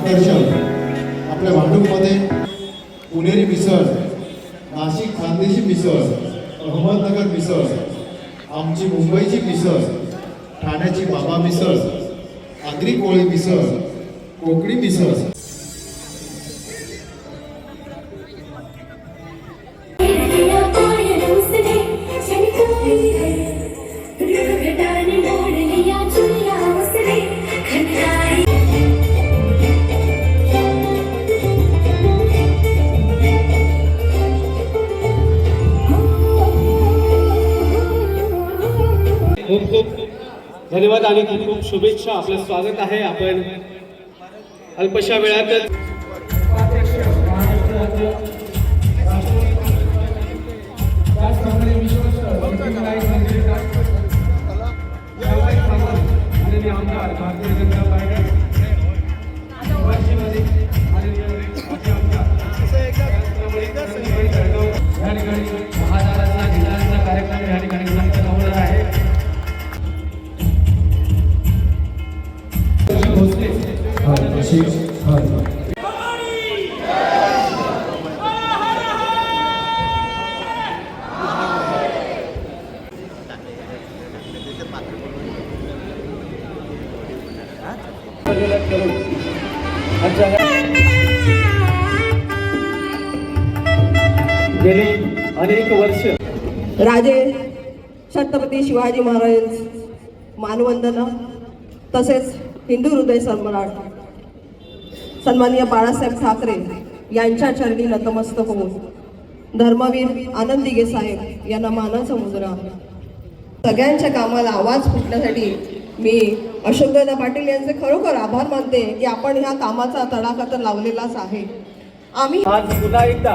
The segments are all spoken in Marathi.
आकर्षण आपल्या भांडूपमध्ये पुणेरी मिसळ नाशिक खानदेशी मिसळ अहमदनगर मिसळ आमची मुंबईची मिसळ ठाण्याची बाबा मिसळ आगरी कोळी मिसळ कोकणी मिसळ धन्यवाद आणि खूप खूप शुभेच्छा. आपलं स्वागत आहे. आपण अल्पशा वेळातच या ठिकाणी महादाराचा गेली अनेक वर्ष. राजे छत्रपती शिवाजी महाराज मानवंदना तसेच हिंदू हृदय सम्राट सन्माननीय बाळासाहेब ठाकरे यांच्या चरणी नतमस्तक होऊन धर्मवीर आनंद दिगे साहेब यांना मानाचा मुजरा सगळ्यांच्या कामाला आवाज फुटण्यासाठी मी अशोकदादा पाटील यांचे खरोखर आभार मानते की आपण ह्या कामाचा तडाखा तर लावलेलाच आहे. आम्ही आज पुन्हा एकदा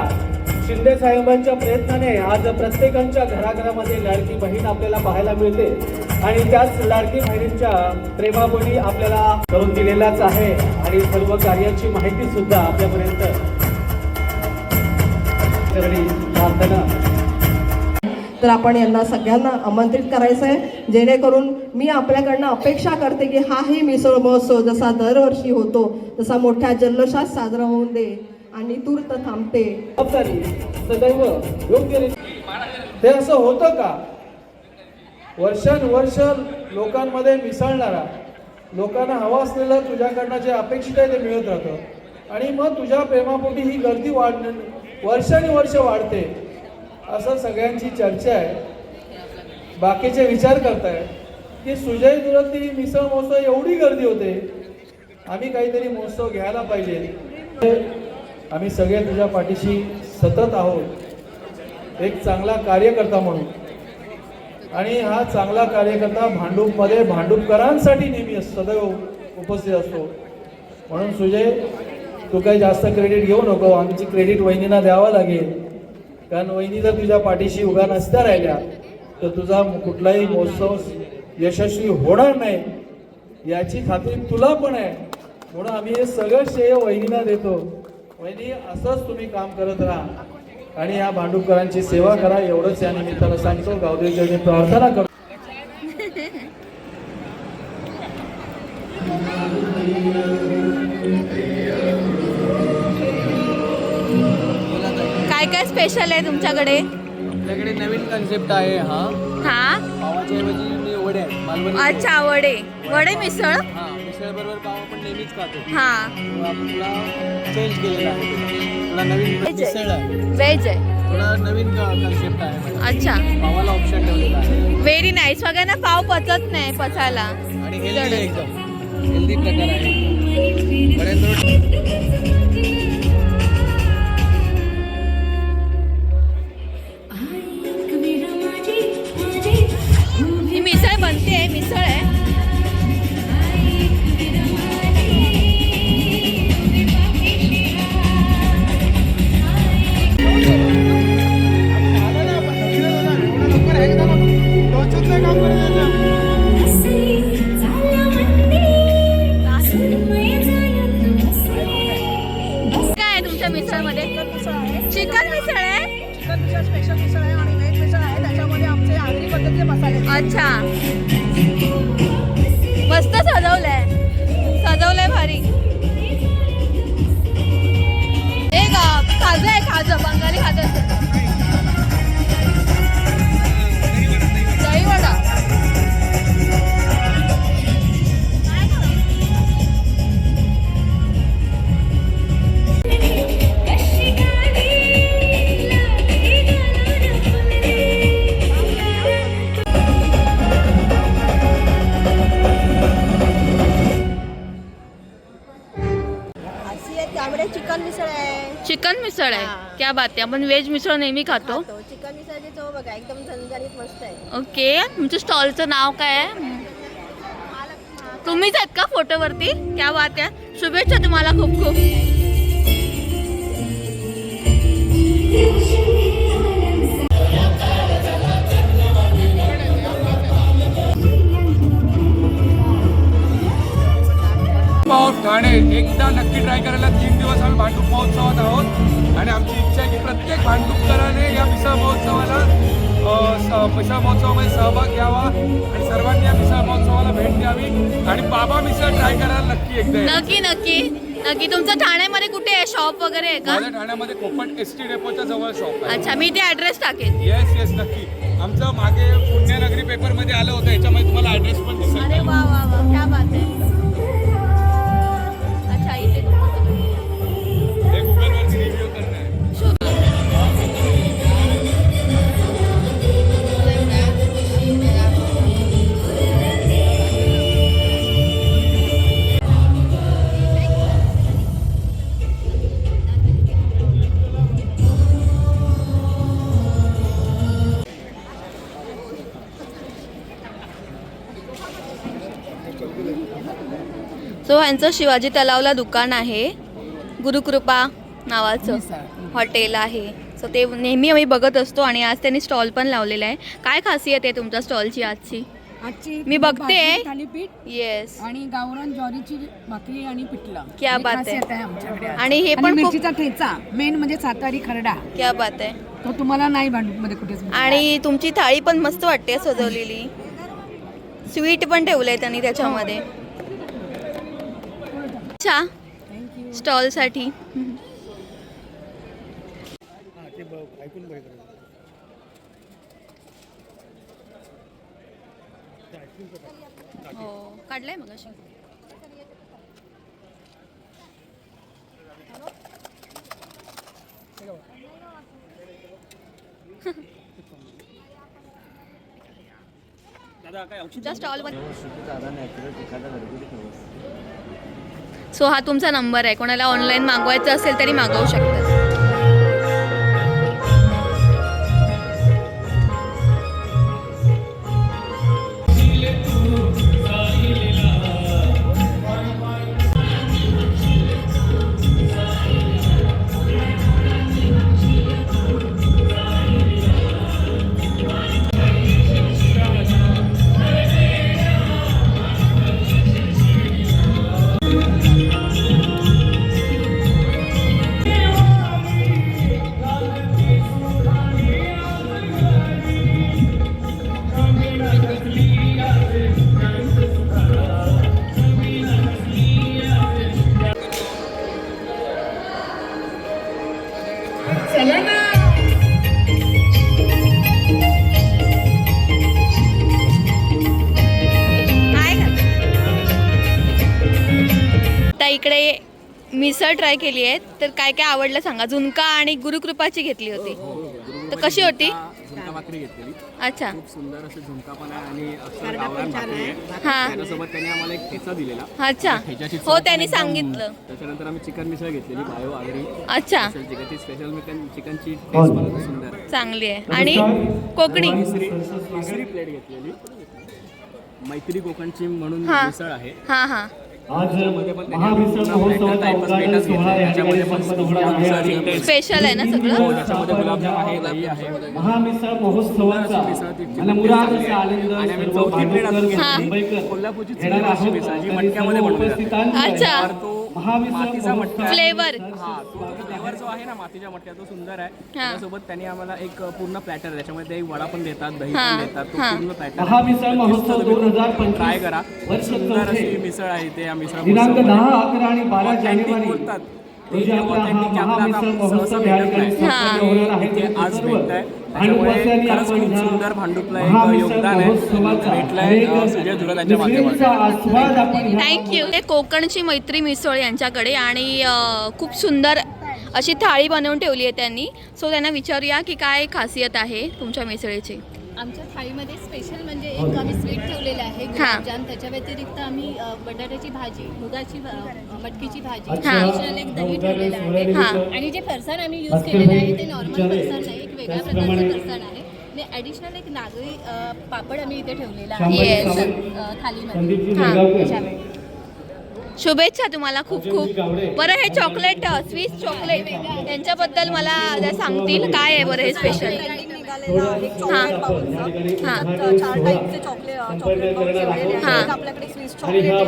शिंदे साहेबांच्या प्रयत्नाने आज प्रत्येकांच्या घराघरामध्ये लाडकी बहीण आपल्याला पाहायला मिळते आणि त्याच लाडकी बहिणींच्या प्रेमाबोली आपल्याला करून दिलेलाच आहे आणि सर्व कार्याची माहिती सुद्धा आपल्यापर्यंत. प्रार्थना तर आपण यांना सगळ्यांना आमंत्रित करायचं आहे जेणेकरून मी आपल्याकडनं अपेक्षा करते की हाही मिसळ महोत्सव जसा दरवर्षी होतो तसा मोठ्या जल्लोषात साजरा होऊन दे आणि तूर्त थांबते. सदैव योग्य रीती ते असं होतं का? वर्षानुवर्ष लोकांमध्ये मिसळणारा लोकांना हवं असलेलं तुझ्याकडनं जे अपेक्षित आहे ते मिळत राहतं. आणि मग तुझ्या प्रेमापोटी ही गर्दी वाढ वर्षानुवर्ष वाढते. असं सगळ्यांची चर्चा आहे. बाकीचे विचार करताय. की सुजय दुरंती मिसळ महोत्सव एवढी गर्दी होते. आम्ही काहीतरी महोत्सव घ्यायला पाहिजे. आम्ही सगळे तुझ्या पाठीशी सतत आहोत. एक चांगला कार्यकर्ता म्हणून. आणि हा चांगला कार्यकर्ता भांडूपमध्ये भांडूपकरांसाठी नेहमी सदैव उपस्थित असतो. म्हणून सुजय तू काही जास्त क्रेडिट घेऊ नको. आमची क्रेडिट वहिनींना द्यावं लागेल. कारण वहिनी जर तुझ्या पाठीशी उभ्या नसत्या राहिल्या तर तुझा कुठलाही महोत्सव यशस्वी होणार नाही. याची खात्री तुला पण आहे. म्हणून आम्ही हे सगळं श्रेय वहिनीला देतो. वहिनी असंच तुम्ही काम करत राहा. आणि या भांडुपकरांची सेवा करा. एवढंच या निमित्तानं सांगतो. गावदेवीच्या प्रार्थना करतो. काय काय स्पेशल आहे तुमच्याकडे? आपल्याकडे नवीन कन्सेप्ट आहे हा. हा? पावाच्या ऐवजी मी वडे आहेत मालवणी अच्छा वडे. वडे मिसळ? हा मिसळ बरोबर पाव आपण नेहमीच खातो. हा. तेव्हा आपण थोडा चेंज केलेला आहे. थोडा नवीन Veg आहे. मिसळ आहे. व्हेज आहे. थोडा नवीन कन्सेप्ट आहे. अच्छा. पावाला ऑप्शन ठेवलेला आहे. व्हेरी नाईस सगळ्यांना पाव पचत नाही पचायला. आणि जड हेल्दी असतो. एकदम. हेल्दी प्रकार आहे. बऱ्याच मस्त क्या बात आहे आपण व्हेज मिसळ नेहमी खातो. चिकन मिसळची चव बघा एकदम झणझणीत मस्त आहे. ओके तुमच्या स्टॉलचं नाव काय आहे? तुम्हीच आहेत का फोटोवरती? क्या बात आहे शुभेच्छा तुम्हाला खूप खूप. ठाणे एकदा नक्की ट्राय करायला तीन दिवस आम्ही भांडूप महोत्सवात आहोत. आणि आमची इच्छा आहे की प्रत्येक भांडूपकराने या मिसळ महोत्सवाला मिसळ महोत्सवामध्ये सहभाग घ्यावा आणि सर्वांनी या मिसळ महोत्सवाला भेट द्यावी आणि बाबा मिसळ ट्राय करायला नक्की एकदा. नक्की नक्की. नक्की. तुमचं ठाण्यामध्ये कुठे आहे? शॉप वगैरे आहे का? माझ्या ठाण्यामध्ये कोकण एस टी डेपोच्या जवळ शॉप आहे. अच्छा मी ते ऍड्रेस टाकेन. येस येस नक्की. आमचं मागे पुण्यनगरी पेपरमध्ये आलं होतं याच्यामध्ये तुम्हाला ॲड्रेस पण दिसेल. अरे वा वा वा. क्या बात आहे. सो ह्यांचं शिवाजी तलावला दुकान आहे. गुरुकृपा नावाचं हॉटेल आहे. सो ते नेहमी आम्ही बघत असतो आणि आज त्यांनी स्टॉल पण लावलेला आहे. काय खासियत आहे तुमच्या स्टॉलची आजची? आजची मी बघते. थालीपीठ येस आणि गावरान ज्वारीची भाकरी आणि पिठलं. क्या ही बात आहे. आमच्याकडे. आणि हे पण मिरचीचा ठेचा मेन म्हणजे सातारी खरडा. क्या बात आहे. तो तुम्हाला नाही भांडूपमध्ये कुठेच मिळणार. आणि तुमची थाळी पण मस्त वाटते सजवलेली. स्वीट पण ठेवलंय त्यांनी त्याच्यामध्ये. अच्छा. स्टॉलसाठी हो काढलाय मग तुमच्या स्टॉलमध्ये सो हा तुमचा नंबर आहे. कोणाला ऑनलाईन मागवायचं असेल तरी मागवू शकतात मिसळ ट्राय केली आहे. तर काय काय आवडलं सांगा. झुणका आणि गुरुकृपाची घेतली होती. तर कशी होती? झुणका भाकरी घेतलेली. अच्छा. खूप सुंदर असे झुणका पण आहे आणि अक्षर गावरान भाकरी आहे. हा. त्याच्यासोबत त्यांनी आम्हाला एक ठेचा दिलेला. अच्छा. ठेच्याची चव हो पण त्यांनी एकदम- सांगितलं. त्याच्यानंतर आम्ही चिकन मिसळ घेतलेली बायो आगरी. अच्छा. स्पेशल चिकनची टेस्ट सुंदर आहे. चांगली आहे. आणि कोकणी? तिसरी तिसरी प्लेट घेतलेली. मैत्री कोकणची म्हणून हा. मिसळ आहे. हा हा. आज पूर्ण महोत्सवाचा उद्घाटन सोहळा. या त्याच्यामध्ये ठिकाणी पण संपन्न होणार आहे. स्पेशल आहे ना सगळं? महोत्सवाचा आणि मुराद असे आनंद सर्व. मुंबईकर चुलीवरची आहोत. उपस्थितांचं तो मातीचा मटका. फ्लेवर हा तो फ्लेवर जो आहे ना मातीच्या मटक्यात तो सुंदर आहे. त्याच्यासोबत त्यांनी आम्हाला एक पूर्ण प्लॅटर त्याच्यामध्ये एक वडा पण देतात दही हा, पण देतात. तो. पूर्ण प्लॅटर महामिसळ महोत्सव दोन हजार पंचवीस ट्राय करा. वर्ष सुंदर अशी मिसळ आहे ते या मिसळ दिनांक महोत्सवामध्ये. दहा अकरा आणि बारा Authentic जानेवारी. बोलतात. तो हा सहसा नाही. ते आज खरंच खूप सुंदर भांडुपला एक योगदान आहे. भेटलंय. सुजय माध्यमातून. थँक्यू ते कोकणची मैत्री मिसळ यांच्याकडे आणि खूप सुंदर अशी थाळी बनवून ठेवली आहे त्यांनी. सो त्यांना विचारूया की काय खासियत आहे तुमच्या मिसळीची? आमच्या थाळीमध्ये स्पेशल म्हणजे एक आम्ही स्वीट ठेवलेलं आहे गुलाबजाम. त्याच्या व्यतिरिक्त आम्ही बटाट्याची भाजी मुगाची मटकीची भाजी हा. ॲडिशनल एक दही ठेवलेलं आहे. हा. आणि जे फरसाण आम्ही यूज केलेलं आहे ते नॉर्मल फरसाण नाही एक वेगळ्या प्रकारचं फरसाण आहे. ॲडिशनल एक नागरी पापड आम्ही इथे ठेवलेला आहे. थालीमध्ये. हा. शुभेच्छा तुम्हाला खूप खूप. बरं हे चॉकलेट स्वीस चॉकलेट यांच्याबद्दल मला जरा सांगतील काय आहे बरं हे स्पेशल चॉकलेट बाउलचं हां त्यात चार टाईपचे चॉकलेट चॉकलेट बाउल ठेवलेले हां. आहेत. आपल्याकडे स्वीस आणि चॉकलेट ह्या आहे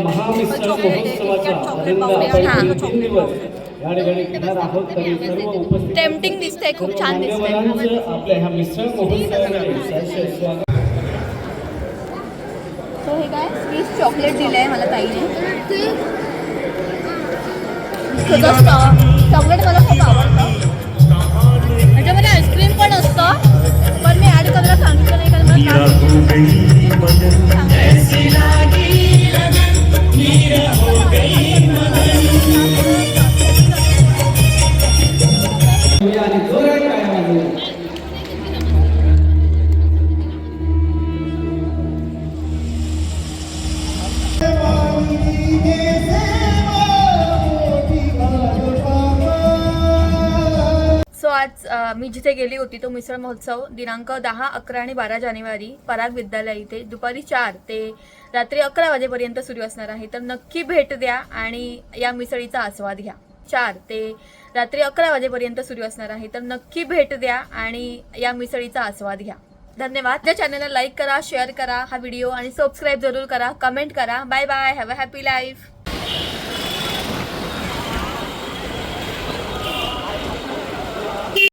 चॉकलेट किटकॅट चॉकलेट बाउल आणि चॉकलेट बाउल टेम्पटिंग दिसतंय खूप छान सो हे काय? स्वीस चॉकलेट दिलं आहे मला ताईने. चॉकलेट मला खूप आवडतं. सांगितलं नाही लगन मला त्रास होतो. मी जिथे गेली होती तो मिसळ महोत्सव दिनांक दहा अकरा आणि बारा जानेवारी पराग विद्यालय इथे. दुपारी चार ते रात्री अकरा वाजेपर्यंत सुरू असणार आहे. तर नक्की भेट द्या आणि या मिसळीचा आस्वाद घ्या. चार ते रात्री अकरा वाजेपर्यंत सुरू असणार आहे. तर नक्की भेट द्या आणि या मिसळीचा आस्वाद घ्या. धन्यवाद. त्या चॅनलला लाईक करा शेअर करा हा व्हिडिओ आणि सबस्क्राईब जरूर करा कमेंट करा. Bye bye have a happy life